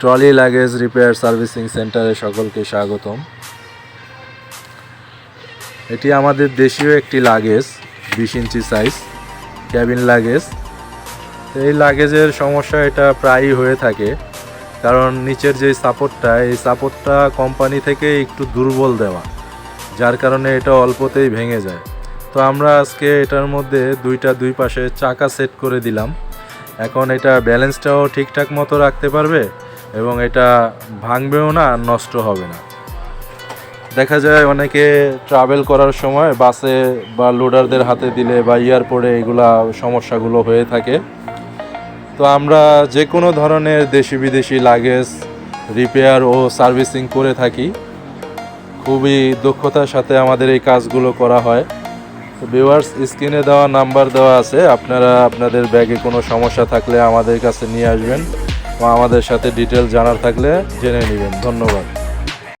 Trolley luggage repair servicing সেন্টারে সকলকে স্বাগতম। এটি আমাদের দেশীয় একটি লাগেজ, বিশ ইঞ্চি সাইজ ক্যাবিন লাগেজ। এই লাগেজের সমস্যা এটা প্রায়ই হয়ে থাকে, কারণ নিচের যে সাপোর্টটা এই সাপোর্টটা কোম্পানি থেকে একটু দুর্বল দেওয়া, যার কারণে এটা অল্পতেই ভেঙে যায়। তো আমরা আজকে এটার মধ্যে দুইটা দুই পাশে চাকা সেট করে দিলাম। এখন এটা ব্যালেন্সটাও ঠিকঠাক মতো রাখতে পারবে? এবং এটা ভাঙবেও না, নষ্ট হবে না। দেখা যায় অনেকে ট্রাভেল করার সময় বাসে বা লোডারদের হাতে দিলে বা এয়ারপোর্টে এগুলা সমস্যাগুলো হয়ে থাকে। তো আমরা যে কোনো ধরনের দেশি বিদেশি লাগেজ রিপেয়ার ও সার্ভিসিং করে থাকি। খুবই দক্ষতার সাথে আমাদের এই কাজগুলো করা হয়। তো ভিউয়ার্স স্ক্রিনে দেওয়া নাম্বার দেওয়া আছে, আপনারা আপনাদের ব্যাগে কোনো সমস্যা থাকলে আমাদের কাছে নিয়ে আসবেন। আমাদের সাথে ডিটেল জানার থাকলে জেনে নেবেন। ধন্যবাদ।